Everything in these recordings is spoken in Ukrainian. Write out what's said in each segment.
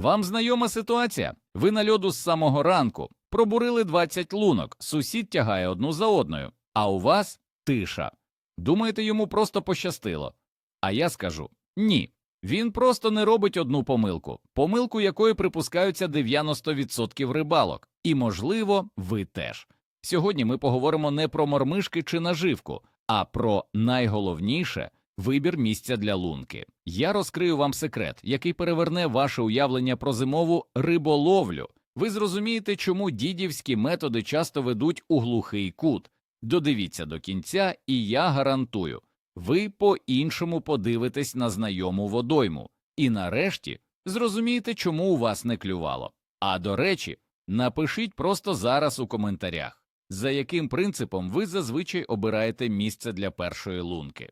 Вам знайома ситуація? Ви на льоду з самого ранку пробурили 20 лунок, сусід тягає одну за одною, а у вас тиша. Думаєте, йому просто пощастило? А я скажу ні. Він просто не робить одну помилку, помилку якої припускаються 90% рибалок, і, можливо, ви теж. Сьогодні ми поговоримо не про мормишки чи наживку, а про найголовніше вибір місця для лунки. Я розкрию вам секрет, який переверне ваше уявлення про зимову риболовлю. Ви зрозумієте, чому дідівські методи часто ведуть у глухий кут. Додивіться до кінця, і я гарантую, ви по-іншому подивитесь на знайому водойму, і нарешті зрозумієте, чому у вас не клювало. А до речі, напишіть просто зараз у коментарях, за яким принципом ви зазвичай обираєте місце для першої лунки.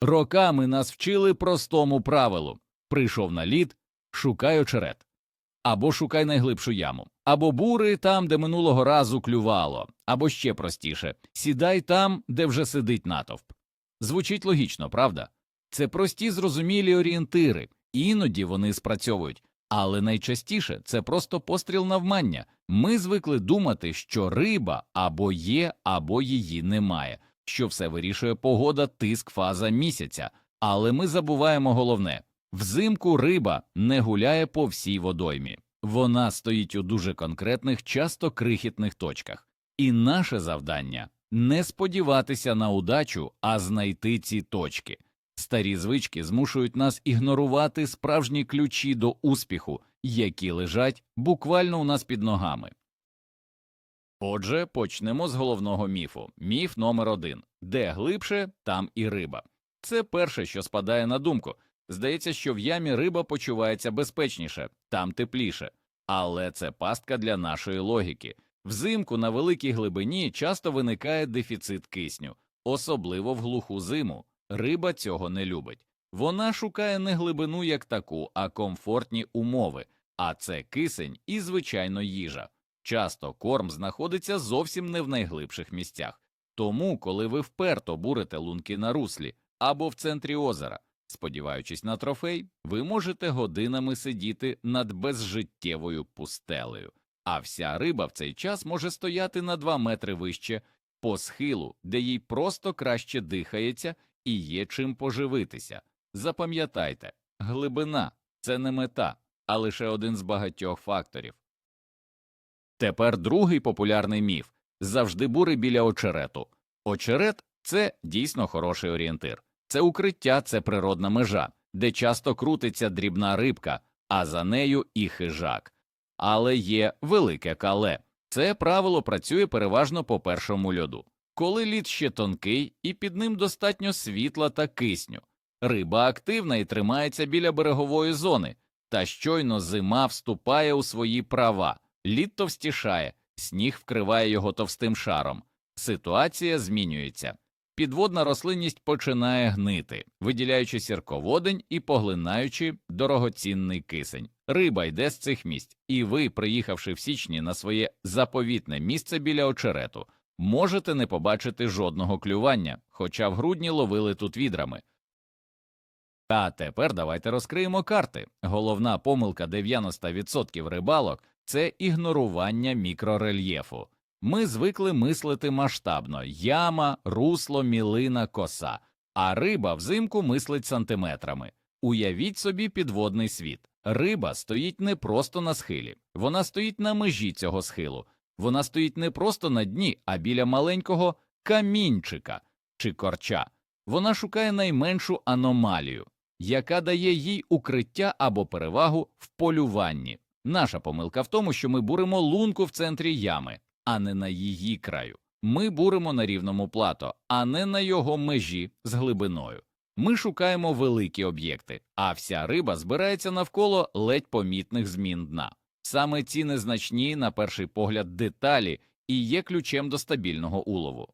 Роками нас вчили простому правилу прийшов на лід, шукай очерет. Або шукай найглибшу яму, або бури там, де минулого разу клювало, або ще простіше сідай там, де вже сидить натовп. Звучить логічно, правда? Це прості зрозумілі орієнтири, іноді вони спрацьовують, але найчастіше це просто постріл навмання. Ми звикли думати, що риба або є, або її немає, що все вирішує погода, тиск, фаза місяця. Але ми забуваємо головне взимку риба не гуляє по всій водоймі. Вона стоїть у дуже конкретних, часто крихітних точках. І наше завдання не сподіватися на удачу, а знайти ці точки. Старі звички змушують нас ігнорувати справжні ключі до успіху, які лежать буквально у нас під ногами. Отже, почнемо з головного міфу. Міф номер один де глибше, там і риба. Це перше, що спадає на думку. Здається, що в ямі риба почувається безпечніше, там тепліше. Але це пастка для нашої логіки. Взимку на великій глибині часто виникає дефіцит кисню, особливо в глуху зиму. Риба цього не любить. Вона шукає не глибину як таку, а комфортні умови, а це кисень і, звичайно, їжа. Часто корм знаходиться зовсім не в найглибших місцях. Тому, коли ви вперто бурите лунки на руслі або в центрі озера, сподіваючись на трофей, ви можете годинами сидіти над безжиттєвою пустелею, а вся риба в цей час може стояти на 2 метри вище по схилу, де їй просто краще дихається і є чим поживитися. Запам'ятайте, глибина це не мета, а лише один з багатьох факторів. Тепер другий популярний міф завжди бури біля очерету. Очерет це дійсно хороший орієнтир, це укриття, це природна межа, де часто крутиться дрібна рибка, а за нею і хижак. Але є велике кале. Це правило працює переважно по першому льоду. Коли лід ще тонкий і під ним достатньо світла та кисню, риба активна і тримається біля берегової зони, та щойно зима вступає у свої права, лід товстішає, сніг вкриває його товстим шаром. Ситуація змінюється. Підводна рослинність починає гнити, виділяючи сірководень і поглинаючи дорогоцінний кисень. Риба йде з цих місць, і ви, приїхавши в січні на своє заповітне місце біля очерету, можете не побачити жодного клювання, хоча в грудні ловили тут відрами. А тепер давайте розкриємо карти. Головна помилка 90% рибалок це ігнорування мікрорельєфу. Ми звикли мислити масштабно яма, русло, мілина, коса, а риба взимку мислить сантиметрами. Уявіть собі підводний світ. Риба стоїть не просто на схилі, вона стоїть на межі цього схилу. Вона стоїть не просто на дні, а біля маленького камінчика чи корча. Вона шукає найменшу аномалію, яка дає їй укриття або перевагу в полюванні. Наша помилка в тому, що ми буримо лунку в центрі ями, а не на її краю. Ми буримо на рівному плато, а не на його межі з глибиною. Ми шукаємо великі об'єкти, а вся риба збирається навколо ледь помітних змін дна. Саме ці незначні, на перший погляд, деталі і є ключем до стабільного улову.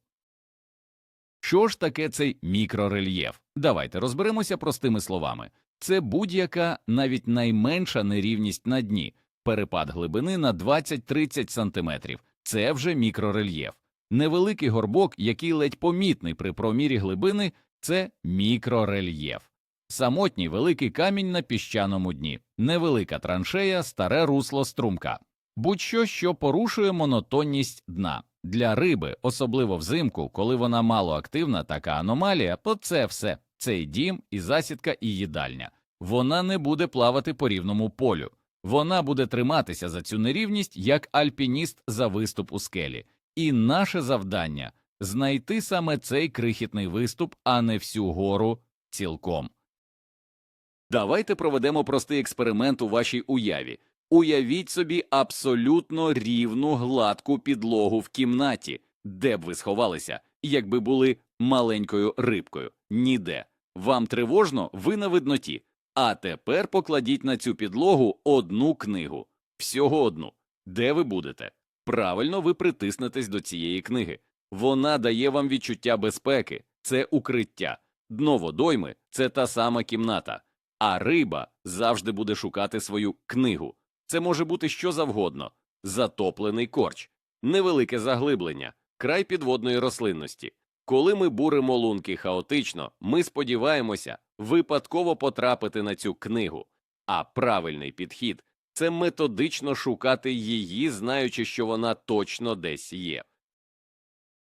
Що ж таке цей мікрорельєф? Давайте розберемося простими словами. Це будь-яка навіть найменша нерівність на дні, перепад глибини на 20-30 см. Це вже мікрорельєф. Невеликий горбок, який ледь помітний при промірі глибини, це мікрорельєф. самотній великий камінь на піщаному дні, невелика траншея, старе русло струмка. Будь-що, що порушує монотонність дна. Для риби, особливо взимку, коли вона малоактивна, така аномалія, то це все цей дім, і засідка, і їдальня. Вона не буде плавати по рівному полю. Вона буде триматися за цю нерівність як альпініст за виступ у скелі. І наше завдання знайти саме цей крихітний виступ, а не всю гору цілком. Давайте проведемо простий експеримент у вашій уяві. Уявіть собі абсолютно рівну гладку підлогу в кімнаті, де б ви сховалися, якби були маленькою рибкою. Ніде. Вам тривожно, ви на видноті. А тепер покладіть на цю підлогу одну книгу. Всього одну. Де ви будете? Правильно, ви притиснетесь до цієї книги. Вона дає вам відчуття безпеки, це укриття. Дно водойми це та сама кімната. А риба завжди буде шукати свою книгу. Це може бути що завгодно: затоплений корч, невелике заглиблення, край підводної рослинності. Коли ми буримо лунки хаотично, ми сподіваємося випадково потрапити на цю книгу. А правильний підхід це методично шукати її, знаючи, що вона точно десь є.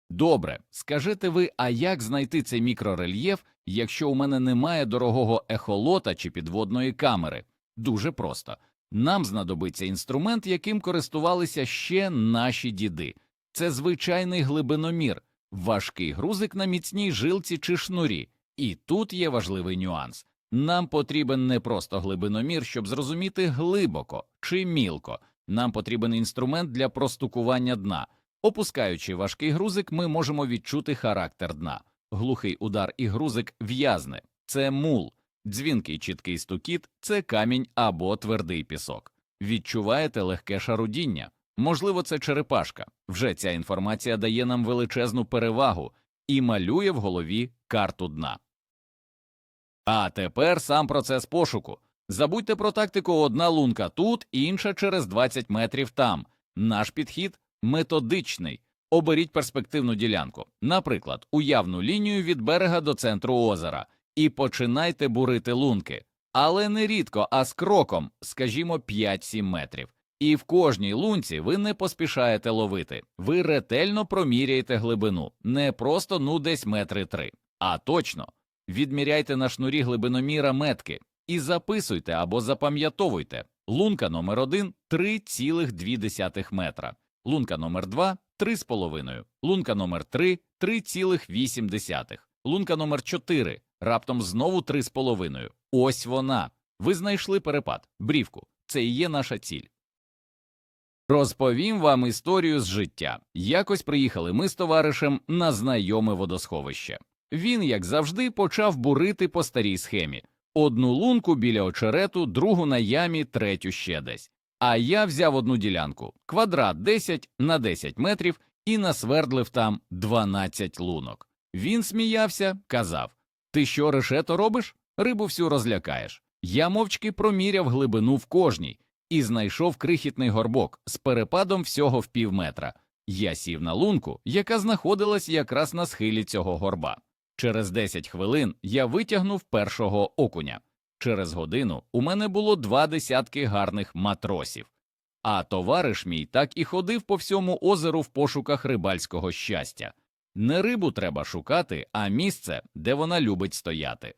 Добре, скажете ви, а як знайти цей мікрорельєф, якщо у мене немає дорогого ехолота чи підводної камери? Дуже просто. Нам знадобиться інструмент, яким користувалися ще наші діди. Це звичайний глибиномір, важкий грузик на міцній жилці чи шнурі. І тут є важливий нюанс. Нам потрібен не просто глибиномір, щоб зрозуміти глибоко чи мілко. Нам потрібен інструмент для простукування дна. Опускаючи важкий грузик, ми можемо відчути характер дна. Глухий удар і грузик в'язне це мул, дзвінкий чіткий стукіт це камінь або твердий пісок. Відчуваєте легке шарудіння. Можливо, це черепашка. Вже ця інформація дає нам величезну перевагу і малює в голові карту дна. А тепер сам процес пошуку. Забудьте про тактику одна лунка тут, інша через 20 метрів там. Наш підхід методичний. Оберіть перспективну ділянку, наприклад, уявну лінію від берега до центру озера, і починайте бурити лунки, але не рідко, а з кроком, скажімо, 5-7 метрів. І в кожній лунці ви не поспішаєте ловити, ви ретельно проміряєте глибину, не просто ну десь метри три, а точно відміряйте на шнурі глибиноміра метки і записуйте або запам'ятовуйте. Лунка номер 1 – 3,2 метра, лунка номер 2 – 3,5, лунка номер 3 – 3,8, лунка номер 4 – раптом знову 3,5. Ось вона. Ви знайшли перепад, брівку. Це і є наша ціль. Розповім вам історію з життя. Якось приїхали ми з товаришем на знайоме водосховище. Він, як завжди, почав бурити по старій схемі одну лунку біля очерету, другу на ямі, третю ще десь. А я взяв одну ділянку квадрат 10 на 10 метрів і насвердлив там 12 лунок. Він сміявся, казав Ти що, решето робиш? Рибу всю розлякаєш. Я мовчки проміряв глибину в кожній і знайшов крихітний горбок з перепадом всього в пів метра. Я сів на лунку, яка знаходилась якраз на схилі цього горба. Через 10 хвилин я витягнув першого окуня. Через годину у мене було два десятки гарних матросів. А товариш мій так і ходив по всьому озеру в пошуках рибальського щастя. Не рибу треба шукати, а місце, де вона любить стояти.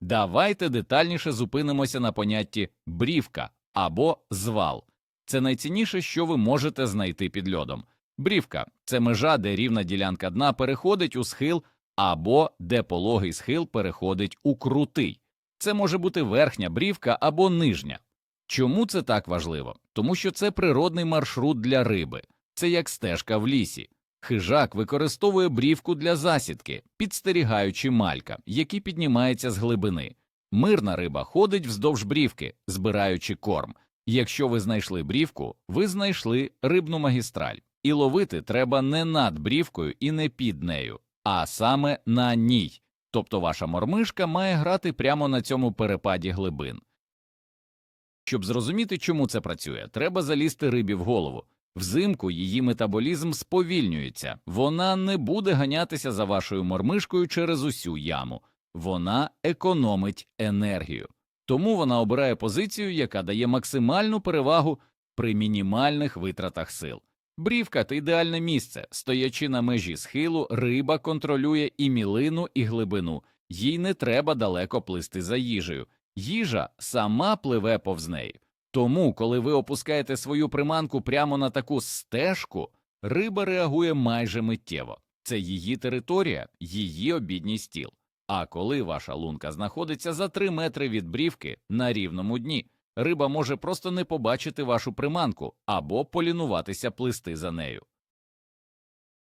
Давайте детальніше зупинимося на понятті брівка або звал. Це найцінніше, що ви можете знайти під льодом. Брівка це межа, де рівна ділянка дна переходить у схил, або де пологий схил переходить у крутий. Це може бути верхня брівка або нижня. Чому це так важливо? Тому що це природний маршрут для риби, це як стежка в лісі. Хижак використовує брівку для засідки, підстерігаючи малька, який піднімається з глибини. Мирна риба ходить вздовж брівки, збираючи корм. Якщо ви знайшли брівку, ви знайшли рибну магістраль, і ловити треба не над брівкою і не під нею, а саме на ній. Тобто ваша мормишка має грати прямо на цьому перепаді глибин. Щоб зрозуміти, чому це працює, треба залізти рибі в голову. Взимку її метаболізм сповільнюється, вона не буде ганятися за вашою мормишкою через усю яму. вона економить енергію. Тому вона обирає позицію, яка дає максимальну перевагу при мінімальних витратах сил. Брівка – це ідеальне місце. Стоячи на межі схилу, риба контролює і мілину, і глибину. Їй не треба далеко плисти за їжею. Їжа сама пливе повз неї. Тому, коли ви опускаєте свою приманку прямо на таку стежку, риба реагує майже миттєво. Це її територія, її обідній стіл. А коли ваша лунка знаходиться за 3 метри від брівки на рівному дні, риба може просто не побачити вашу приманку або полінуватися плисти за нею.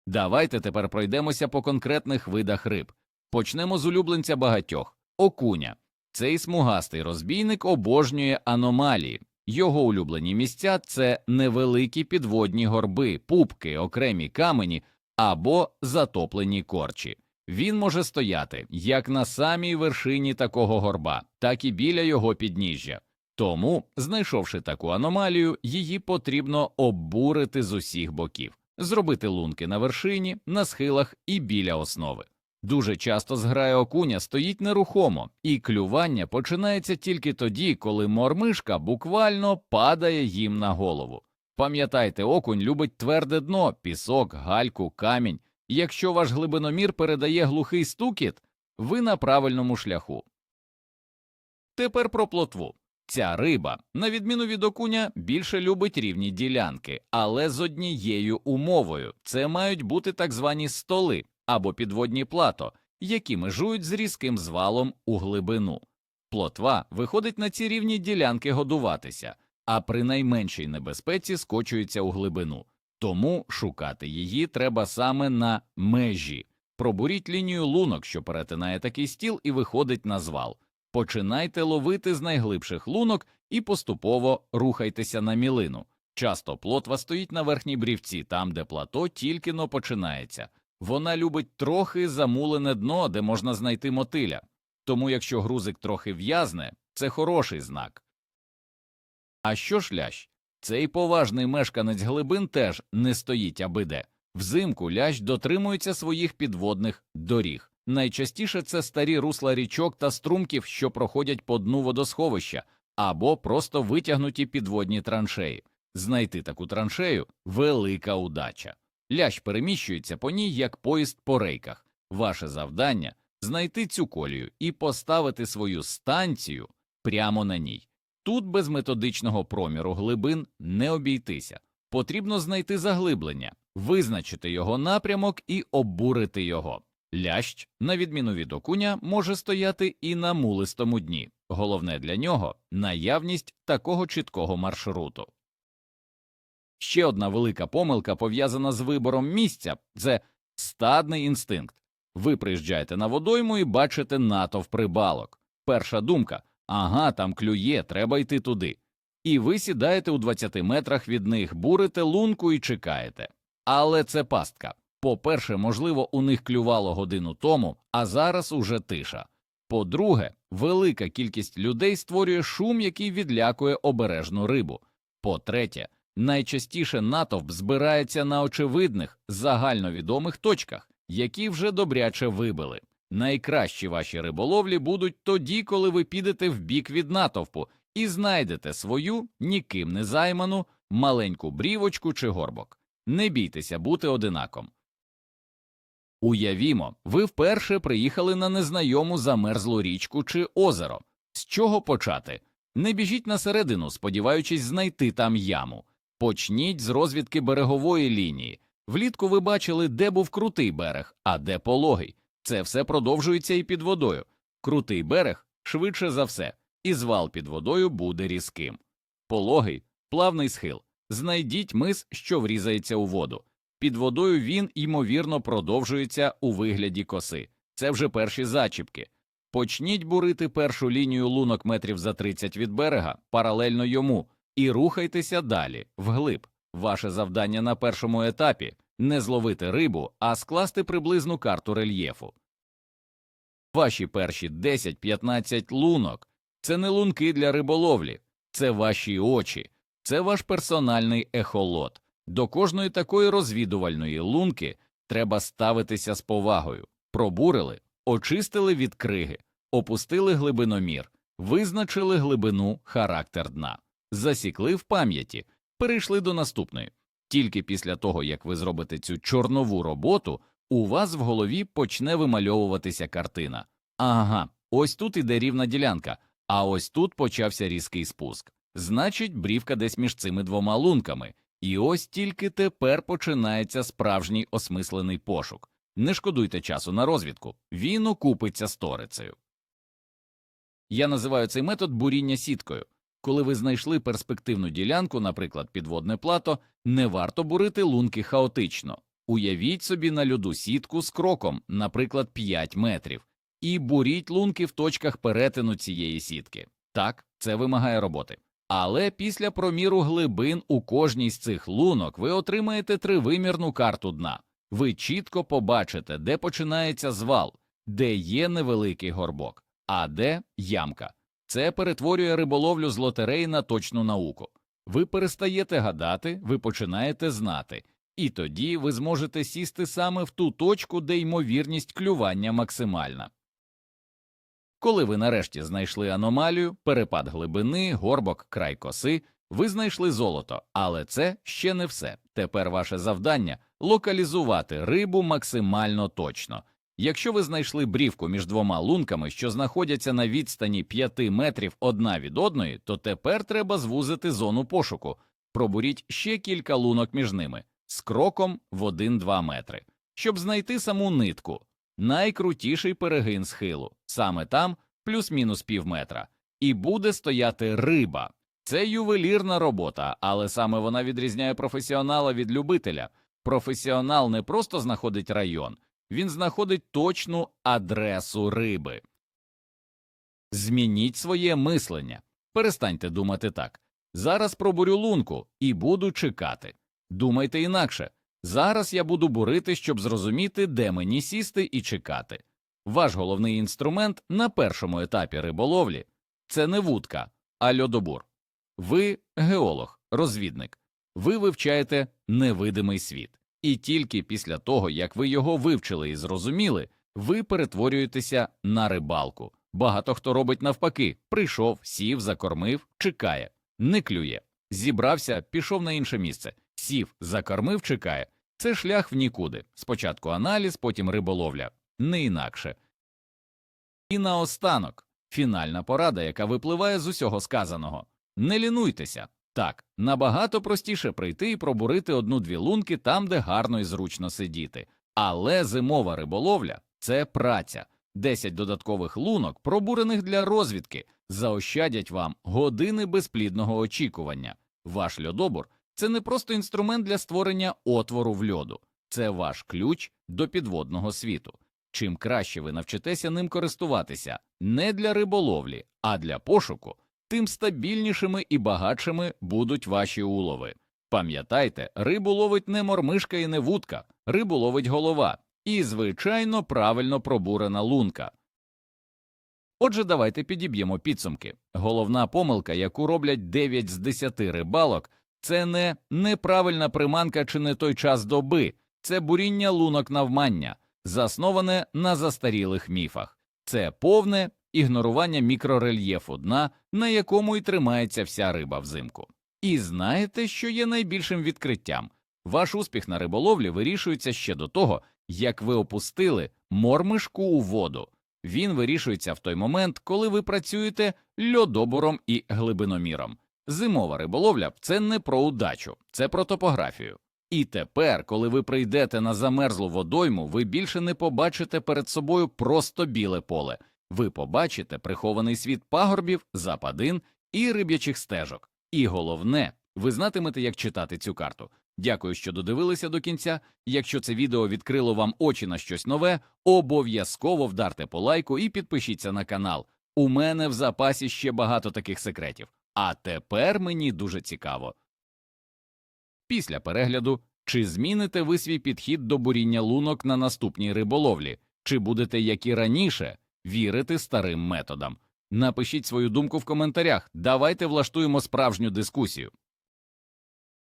Давайте тепер пройдемося по конкретних видах риб. Почнемо з улюбленця багатьох окуня. Цей смугастий розбійник обожнює аномалії. Його улюблені місця це невеликі підводні горби, пупки, окремі камені або затоплені корчі. Він може стояти як на самій вершині такого горба, так і біля його підніжжя. Тому, знайшовши таку аномалію, її потрібно оббурити з усіх боків, зробити лунки на вершині, на схилах і біля основи. Дуже часто зграя окуня стоїть нерухомо, і клювання починається тільки тоді, коли мормишка буквально падає їм на голову. Пам'ятайте, окунь любить тверде дно, пісок, гальку, камінь. Якщо ваш глибиномір передає глухий стукіт, ви на правильному шляху. Тепер про плотву. Ця риба, на відміну від окуня, більше любить рівні ділянки, але з однією умовою це мають бути так звані столи або підводні плато, які межують з різким звалом у глибину. Плотва виходить на ці рівні ділянки годуватися, а при найменшій небезпеці скочується у глибину. Тому шукати її треба саме на межі. Пробуріть лінію лунок, що перетинає такий стіл, і виходить на звал. Починайте ловити з найглибших лунок і поступово рухайтеся на мілину. Часто плотва стоїть на верхній брівці, там, де плато тільки но починається. Вона любить трохи замулене дно, де можна знайти мотиля. Тому якщо грузик трохи в'язне, це хороший знак. А що ж лящ? Цей поважний мешканець глибин теж не стоїть аби де. Взимку лящ дотримується своїх підводних доріг. Найчастіше це старі русла річок та струмків, що проходять по дну водосховища, або просто витягнуті підводні траншеї. Знайти таку траншею велика удача. Лящ переміщується по ній як поїзд по рейках. Ваше завдання знайти цю колію і поставити свою станцію прямо на ній. Тут без методичного проміру глибин не обійтися. Потрібно знайти заглиблення, визначити його напрямок і обурити його. Лящ, на відміну від окуня, може стояти і на мулистому дні. Головне для нього наявність такого чіткого маршруту. Ще одна велика помилка пов'язана з вибором місця це стадний інстинкт. Ви приїжджаєте на водойму і бачите натовп рибалок. Перша думка ага, там клює, треба йти туди. І ви сідаєте у 20 метрах від них, бурите лунку і чекаєте. Але це пастка. По-перше, можливо, у них клювало годину тому, а зараз уже тиша. По-друге, велика кількість людей створює шум, який відлякує обережну рибу. По-третє, найчастіше натовп збирається на очевидних, загальновідомих точках, які вже добряче вибили. Найкращі ваші риболовлі будуть тоді, коли ви підете в бік від натовпу і знайдете свою ніким не займану маленьку брівочку чи горбок. Не бійтеся бути одинаком. Уявімо, ви вперше приїхали на незнайому замерзлу річку чи озеро. З чого почати? Не біжіть на середину, сподіваючись знайти там яму. Почніть з розвідки берегової лінії. Влітку ви бачили, де був крутий берег, а де пологий. Це все продовжується і під водою. Крутий берег швидше за все, і звал під водою буде різким. Пологий плавний схил. Знайдіть мис, що врізається у воду. Під водою він, ймовірно, продовжується у вигляді коси. Це вже перші зачіпки. Почніть бурити першу лінію лунок метрів за 30 від берега, паралельно йому, і рухайтеся далі, вглиб. Ваше завдання на першому етапі не зловити рибу, а скласти приблизну карту рельєфу. Ваші перші 10-15 лунок це не лунки для риболовлі, це ваші очі, це ваш персональний ехолот. До кожної такої розвідувальної лунки треба ставитися з повагою. Пробурили, очистили від криги, опустили глибиномір, визначили глибину характер дна, засікли в пам'яті, перейшли до наступної. Тільки після того, як ви зробите цю чорнову роботу, у вас в голові почне вимальовуватися картина. Ага, ось тут іде рівна ділянка, а ось тут почався різкий спуск. Значить, брівка десь між цими двома лунками. І ось тільки тепер починається справжній осмислений пошук. Не шкодуйте часу на розвідку, він окупиться сторицею. Я називаю цей метод буріння сіткою. Коли ви знайшли перспективну ділянку, наприклад, підводне плато, не варто бурити лунки хаотично. Уявіть собі на льоду сітку з кроком, наприклад, 5 метрів, і буріть лунки в точках перетину цієї сітки. Так, це вимагає роботи. Але після проміру глибин у кожній з цих лунок ви отримаєте тривимірну карту дна. Ви чітко побачите, де починається звал, де є невеликий горбок, а де ямка. Це перетворює риболовлю з лотереї на точну науку. Ви перестаєте гадати, ви починаєте знати, і тоді ви зможете сісти саме в ту точку, де ймовірність клювання максимальна. Коли ви нарешті знайшли аномалію, перепад глибини, горбок, край коси, ви знайшли золото, але це ще не все. Тепер ваше завдання локалізувати рибу максимально точно. Якщо ви знайшли брівку між двома лунками, що знаходяться на відстані 5 метрів одна від одної, то тепер треба звузити зону пошуку. Пробуріть ще кілька лунок між ними з кроком в 1-2 метри, щоб знайти саму нитку. Найкрутіший перегин схилу, саме там плюс-мінус пів метра, і буде стояти риба. Це ювелірна робота, але саме вона відрізняє професіонала від любителя. Професіонал не просто знаходить район, він знаходить точну адресу риби. Змініть своє мислення. Перестаньте думати так. Зараз пробурю лунку і буду чекати. Думайте інакше. Зараз я буду бурити, щоб зрозуміти, де мені сісти і чекати. Ваш головний інструмент на першому етапі риболовлі це не вудка, а льодобур. Ви геолог, розвідник. Ви вивчаєте невидимий світ. І тільки після того, як ви його вивчили і зрозуміли, ви перетворюєтеся на рибалку. Багато хто робить навпаки прийшов, сів, закормив, чекає, не клює. Зібрався, пішов на інше місце, сів, закормив, чекає. Це шлях в нікуди. Спочатку аналіз, потім риболовля, не інакше. І наостанок фінальна порада, яка випливає з усього сказаного. Не лінуйтеся. Так, набагато простіше прийти і пробурити одну-дві лунки там, де гарно і зручно сидіти. Але зимова риболовля це праця. 10 додаткових лунок, пробурених для розвідки, заощадять вам години безплідного очікування. Ваш льодобур це не просто інструмент для створення отвору в льоду, це ваш ключ до підводного світу. Чим краще ви навчитеся ним користуватися не для риболовлі, а для пошуку, тим стабільнішими і багатшими будуть ваші улови. Пам'ятайте, рибу ловить не мормишка і не вудка, рибу ловить голова і, звичайно, правильно пробурена лунка. Отже, давайте підіб'ємо підсумки. Головна помилка, яку роблять 9 з 10 рибалок, це не неправильна приманка чи не той час доби, це буріння лунок навмання, засноване на застарілих міфах, це повне ігнорування мікрорельєфу дна, на якому й тримається вся риба взимку. І знаєте, що є найбільшим відкриттям? Ваш успіх на риболовлі вирішується ще до того, як ви опустили мормишку у воду. Він вирішується в той момент, коли ви працюєте льодобором і глибиноміром. Зимова риболовля це не про удачу, це про топографію. І тепер, коли ви прийдете на замерзлу водойму, ви більше не побачите перед собою просто біле поле. Ви побачите прихований світ пагорбів, западин і риб'ячих стежок. І головне, ви знатимете, як читати цю карту. Дякую, що додивилися до кінця. Якщо це відео відкрило вам очі на щось нове, обов'язково вдарте по лайку і підпишіться на канал. У мене в запасі ще багато таких секретів. А тепер мені дуже цікаво. Після перегляду, чи зміните ви свій підхід до буріння лунок на наступній риболовлі, чи будете, як і раніше, вірити старим методам? Напишіть свою думку в коментарях. Давайте влаштуємо справжню дискусію.